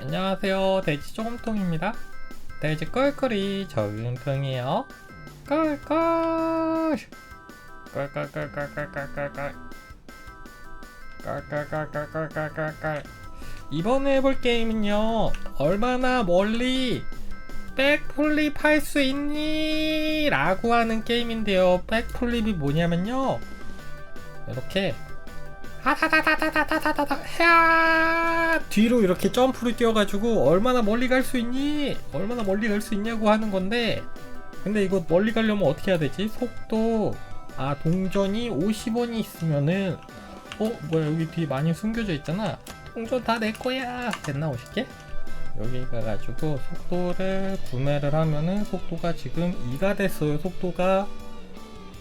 안녕하세요. 돼지 조금통입니다. 돼지 꿀꿀이 조금통이에요. 꿀꿀! 꿀꿀꿀꿀꿀꿀꿀 꿀꿀꿀꿀꿀꿀꿀 이번에 해볼 게임은요 얼마나 멀리 백플립 할 수 있니? 라고 하는 게임인데요. 백플립이 뭐냐면요. 이렇게 하다다다다다다다다 야 뒤로 이렇게 점프를 뛰어가지고 얼마나 멀리 갈 수 있니? 얼마나 멀리 갈 수 있냐고 하는 건데 근데 이거 멀리 가려면 어떻게 해야 되지? 속도 아 동전이 50원이 있으면은 어 뭐야 여기 뒤에 많이 숨겨져 있잖아 동전 다 내 거야 됐나 50개? 여기 가가지고 속도를 구매를 하면은 속도가 지금 2가 됐어요 속도가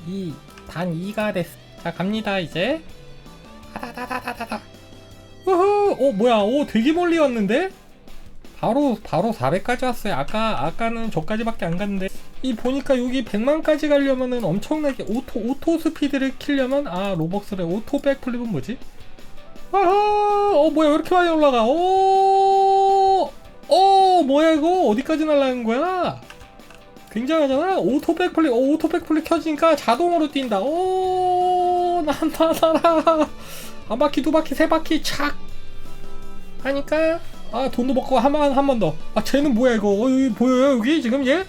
2, 단 2가 됐. 자 갑니다 이제 다다다다다다. 우후, 어 뭐야, 오 되게 멀리 왔는데? 바로 바로 400까지 왔어요. 아까 아까는 저까지밖에 안 갔는데 이 보니까 여기 100만까지 가려면은 엄청나게 오토 오토 스피드를 키려면 아 로벅스의 오토 백플립은 뭐지? 아하, 어 뭐야 왜 이렇게 많이 올라가? 오, 어 뭐야 이거 어디까지 날라가는 거야? 굉장하잖아. 오토 백플립, 어, 오토 백플립 켜지니까 자동으로 뛴다. 오, 난다 살아. 한 바퀴, 두 바퀴, 세 바퀴 착 하니까 아 돈도 먹고 한 번 한 번 더. 아 쟤는 뭐야 이거? 어, 여기 보여요 여기 지금 얘?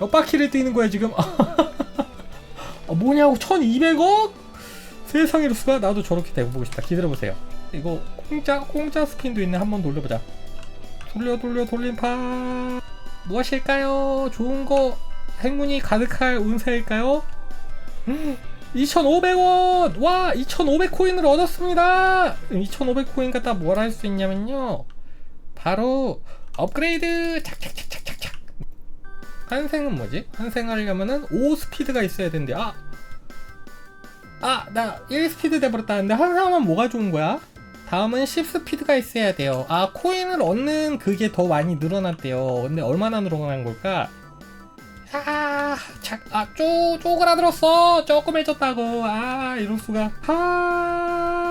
몇 바퀴를 뛰는 거야 지금? 아, 뭐냐고 1,200억? 세상에 수가 나도 저렇게 돼보고 싶다. 기다려보세요. 이거 공짜 공짜 스핀도 있네. 한번 돌려보자. 돌려 돌려 돌림판. 무엇일까요? 좋은 거 행운이 가득할 운세일까요? 2,500원! 와! 2,500 코인을 얻었습니다! 2,500 코인 갖다 뭘 할 수 있냐면요. 바로 업그레이드! 착착착착착착! 환생은 뭐지? 환생하려면은 5 스피드가 있어야 된대. 아! 아! 나 1 스피드 돼버렸다는데 환생하면 뭐가 좋은 거야? 다음은 10 스피드가 있어야 돼요. 아, 코인을 얻는 그게 더 많이 늘어났대요. 근데 얼마나 늘어난 걸까? 아, 착, 아, 쪼, 쪼그라들었어. 조금 해졌다고. 아, 이럴 수가.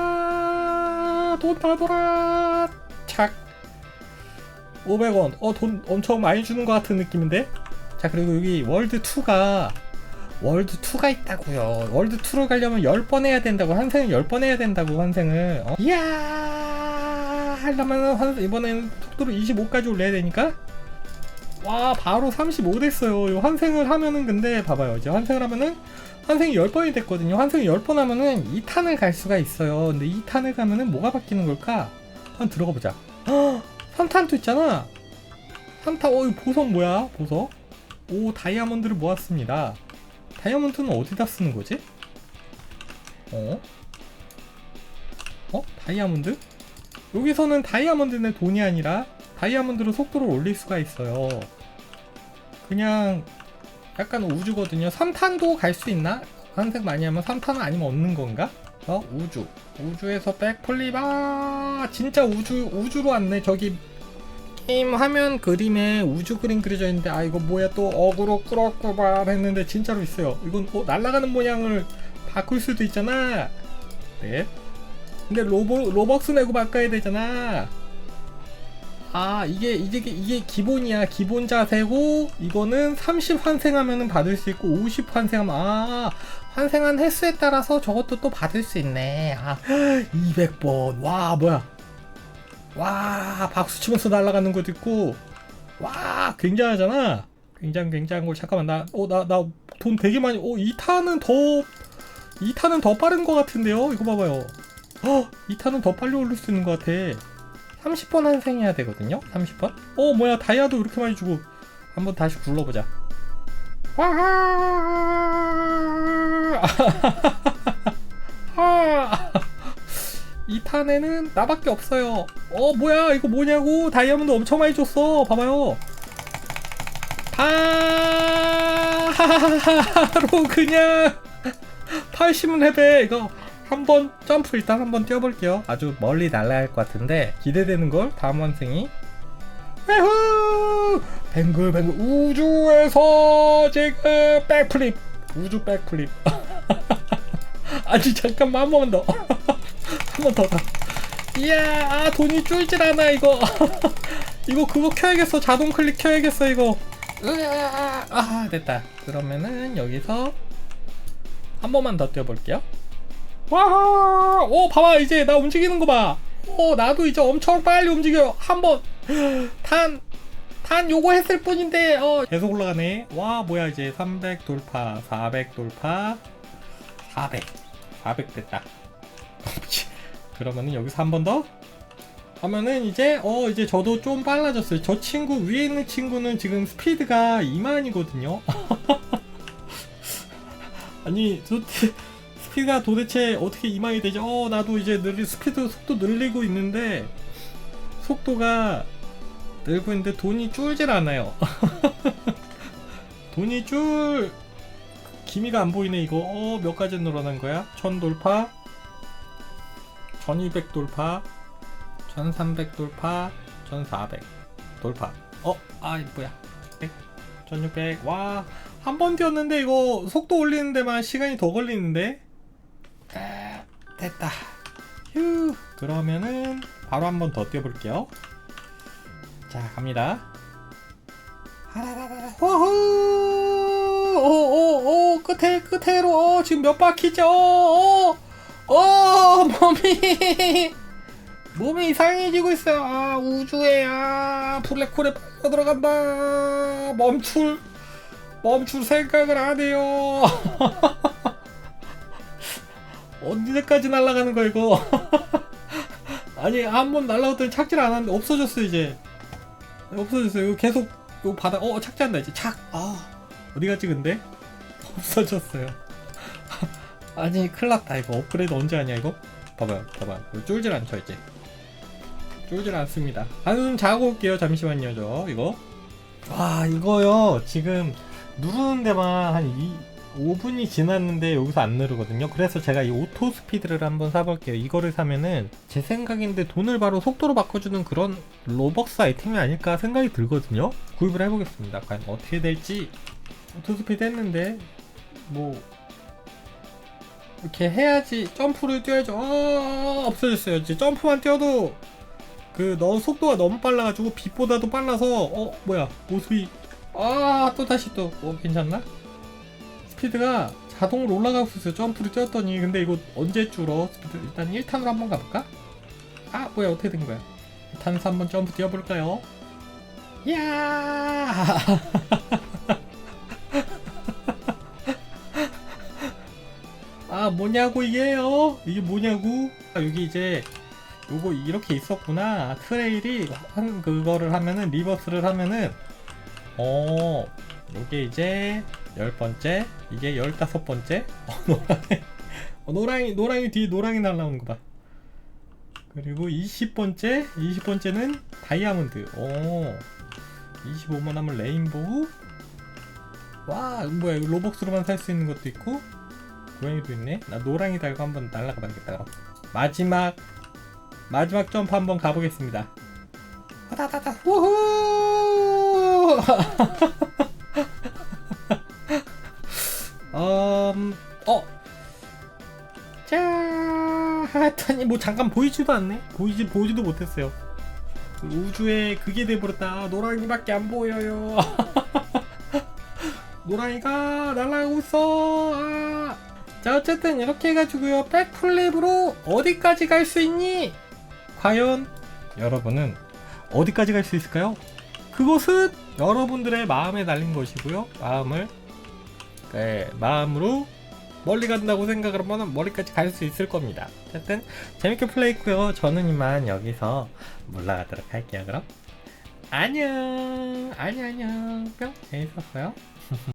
아, 돈 다 돌아. 착. 500원. 어, 돈 엄청 많이 주는 것 같은 느낌인데? 자, 그리고 여기 월드2가 월드 2가 있다고요. 월드 2로 가려면 10번 해야 된다고. 환생을 10번 해야 된다고, 환생을. 어? 이야! 하려면 환, 이번엔 속도를 25까지 올려야 되니까? 와, 바로 35 됐어요. 이 환생을 하면은 근데 봐봐요. 이제 환생을 하면은 환생이 10번이 됐거든요. 환생을 10번 하면은 2탄을 갈 수가 있어요. 근데 2탄을 가면은 뭐가 바뀌는 걸까? 한번 들어가 보자. 헉! 3탄도 있잖아. 3탄, 어, 이 보석 뭐야? 보석? 오, 다이아몬드를 모았습니다. 다이아몬드는 어디다 쓰는 거지? 어? 어? 다이아몬드? 여기서는 다이아몬드는 돈이 아니라 다이아몬드로 속도를 올릴 수가 있어요. 그냥 약간 우주거든요. 3탄도 갈 수 있나? 환색 많이 하면 3탄은 아니면 없는 건가? 어? 우주. 우주에서 백플립, 아, 진짜 우주, 우주로 왔네. 저기, 게임 화면 그림에 우주 그림 그려져 있는데, 아, 이거 뭐야 또 어그로 끌었구만 했는데, 진짜로 있어요. 이건 어, 날아가는 모양을 바꿀 수도 있잖아. 네. 근데 로보, 로벅스 내고 바꿔야 되잖아. 아 이게 이게 이게 기본이야. 기본 자세고 이거는 30 환생하면은 받을 수 있고 50 환생하면 아 환생한 횟수에 따라서 저것도 또 받을 수 있네. 아 200번. 와 뭐야. 와 박수 치면서 날아가는 것도 있고. 와 굉장하잖아. 굉장히 굉장한 걸 잠깐만 나 어 나 나 돈 되게 많이 어 2탄은 더 2탄은 더 빠른 것 같은데요? 이거 봐봐요. 어 2탄은 더 빨리 올릴 수 있는 것 같아 30번 환생해야 되거든요. 30번? 어 뭐야 다이아도 이렇게 많이 주고 한번 다시 굴러보자. 와하! 2탄에는 나밖에 없어요. 어 뭐야 이거 뭐냐고 다이아몬드 엄청 많이 줬어. 봐봐요. 바로 그냥 80은 해배 이거 한번 점프 일단 한번 뛰어볼게요. 아주 멀리 날아갈 것 같은데 기대되는 걸 다음 환생이. 에후! 뱅글뱅글. 우주에서 지금 백플립. 우주 백플립. 아니 잠깐만 한 번만 더. 한번 더. 더. 이야 아 돈이 줄질 않아 이거. 이거 그거 켜야겠어. 자동 클릭 켜야겠어 이거. 으아, 아 됐다. 그러면은 여기서 한 번만 더 뛰어볼게요 와오 봐봐 이제 나 움직이는 거봐오 나도 이제 엄청 빨리 움직여. 한번 탄 단 요거 했을 뿐인데 어. 계속 올라가네. 와 뭐야 이제. 300 돌파 400 돌파 400 400 됐다. 그러면은 여기서 한 번 더? 하면은 이제 어 이제 저도 좀 빨라졌어요. 저 친구 위에 있는 친구는 지금 스피드가 2만이거든요. 아니 저 스피드가 도대체 어떻게 2만이 되죠 어 나도 이제 늘리 스피드 속도 늘리고 있는데 속도가 늘고 있는데 돈이 줄질 않아요. 돈이 줄 기미가 안 보이네 이거. 어, 몇 가지 늘어난 거야? 1000 돌파, 1200 돌파, 1300 돌파, 1400 돌파. 어, 아, 이 뭐야? 100, 1600. 와, 한 번 뛰었는데 이거 속도 올리는 데만 시간이 더 걸리는데. 아, 됐다. 휴. 그러면은 바로 한 번 더 뛰어볼게요. 자 갑니다. 하라라라 호호! 오오오 끝에 끝에로. 어, 지금 몇 바퀴죠? 어, 어, 어 몸이. 몸이 이상해지고 있어요. 아 우주에 아 블랙홀에 빠져 들어간다. 멈출 멈출 생각을 안 해요 언제까지 날아가는 거야 이거 아니 한 번 날아갔더니 착지를 안 하는데 없어졌어 이제 없어졌어요. 이거 계속 이거 바닥 어 착지한다 이제 착. 아 어디 갔지 근데 없어졌어요. 아니 큰일났다 이거 업그레이드 언제 하냐 이거? 봐봐요 봐봐 이거 쫄질 않죠 이제 쫄질 않습니다. 한숨 자고 올게요 잠시만요 저 이거. 와 이거요 지금 누르는 데만 한 2, 5분이 지났는데 여기서 안 누르거든요. 그래서 제가 이 오토 스피드를 한번 사볼게요. 이거를 사면은 제 생각인데 돈을 바로 속도로 바꿔주는 그런 로벅스 아이템이 아닐까 생각이 들거든요. 구입을 해보겠습니다. 과연 어떻게 될지 오토 스피드 했는데 뭐 이렇게 해야지 점프를 뛰어야죠. 어, 없어졌어요. 이제 점프만 뛰어도 그너 속도가 너무 빨라가지고 빛보다도 빨라서 어 뭐야 모습이 아 또 다시 또 어, 괜찮나? 스피드가 자동으로 올라가고 있어요. 점프를 뛰었더니 근데 이거 언제 줄어? 스피드 일단 1탄으로 한번 가볼까? 아 뭐야 어떻게 된 거야? 2탄에서 한번 점프 뛰어볼까요? 야 아 뭐냐고 이게요? 이게 뭐냐고? 아, 여기 이제 요거 이렇게 있었구나 트레일이 한 그거를 하면은 리버스를 하면은 어 요게 이제 열 번째 이게 열다섯 번째? 어, 노랑이 어, 노랑이 노랑이 뒤에 노랑이 날라오는 거 봐. 그리고 20번째 20번째는 다이아몬드. 오 25만 하면 레인보우. 와 뭐야? 이거 로벅스로만 살 수 있는 것도 있고. 고양이도 있네. 나 노랑이 달고 한번 날아가 봐야겠다 마지막 마지막 점프 한번 가보겠습니다. 다다다. 우후 음, 어. 자, 하더니 뭐 잠깐 보이지도 않네. 보이지 보지도 못했어요. 우주에 그게 돼버렸다. 노랑이밖에 안 보여요. 노랑이가 날아가고 있어. 아. 자, 어쨌든 이렇게 해가지고요. 백플립으로 어디까지 갈 수 있니? 과연 여러분은 어디까지 갈 수 있을까요? 그것은 여러분들의 마음에 달린 것이고요. 마음을 네, 마음으로 멀리 간다고 생각을 하면 머리까지 갈 수 있을 겁니다. 어쨌든 재밌게 플레이했고요. 저는 이만 여기서 물러가도록 할게요. 그럼 안녕 안녕 안녕 뿅 재밌었어요.